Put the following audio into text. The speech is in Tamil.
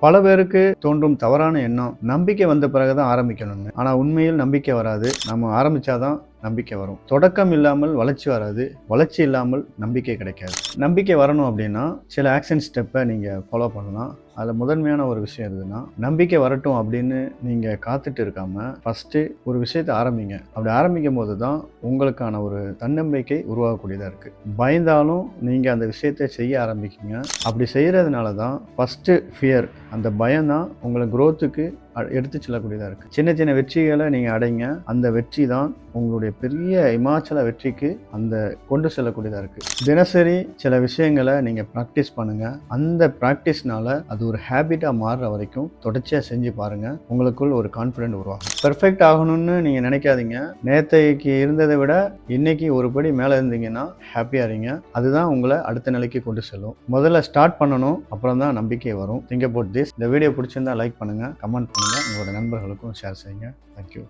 பல பேருக்கு தோன்றும் தவறான எண்ணம் நம்பிக்கை வந்த பிறகுதான் ஆரம்பிக்கணும்னு. ஆனா உண்மையில் நம்பிக்கை வராது. நம்ம ஆரம்பிச்சாதான் நம்பிக்கை வரும். தொடக்கம் இல்லாமல் வளர்ச்சி வராது. வளர்ச்சி இல்லாமல் நம்பிக்கை கிடைக்காது. நம்பிக்கை வரணும் அப்படின்னா சில ஆக்ஷன் ஸ்டெப்பை நீங்கள் ஃபாலோ பண்ணலாம். அதில் முதன்மையான ஒரு விஷயம் எதுனா நம்பிக்கை வரட்டும் அப்படின்னு நீங்கள் காத்துட்டு இருக்காம ஃபஸ்ட்டு ஒரு விஷயத்தை ஆரம்பிங்க. அப்படி ஆரம்பிக்கும் போது தான் உங்களுக்கான ஒரு தன்னம்பிக்கை உருவாகக்கூடியதாக இருக்குது பயந்தாலும் நீங்கள் அந்த விஷயத்தை செய்ய ஆரம்பிக்கீங்க. அப்படி செய்கிறதுனால தான் ஃபஸ்ட்டு ஃபியர் அந்த பயம் தான் உங்களை க்ரோத்துக்கு எடுத்து செல்லக்கூடியதாக இருக்குது சின்ன சின்ன வெற்றிகளை நீங்கள் அடைங்க. அந்த வெற்றி தான் உங்களுடைய பெரிய இமாச்சல வெற்றிக்கு அந்த கொண்டு செல்லக்கூடியதாக இருக்குது தினசரி சில விஷயங்களை நீங்கள் ப்ராக்டிஸ் பண்ணுங்கள் அந்த ப்ராக்டிஸ்னால அது ஒரு ஹேபிட்டாக மாறுற வரைக்கும் தொடர்ச்சியாக செஞ்சு பாருங்கள் உங்களுக்குள் ஒரு கான்ஃபிடென்ட் உருவாகும். பெர்ஃபெக்ட் ஆகணும்னு நீங்கள் நினைக்காதீங்க. நேற்றைக்கு இருந்ததை விட இன்னைக்கு ஒரு படி மேலே இருந்தீங்கன்னா ஹாப்பியாக இருங்க. அதுதான் உங்களை அடுத்த நிலைக்கு கொண்டு செல்லும். முதல்ல ஸ்டார்ட் பண்ணணும். அப்புறம் தான் நம்பிக்கை வரும். திங்க் அபவுட் திஸ் இந்த வீடியோ பிடிச்சிருந்தா லைக் பண்ணுங்கள் கமெண்ட் பண்ணுங்கள் enggak, enggak dengan berhalukun syarsenya. Thank you.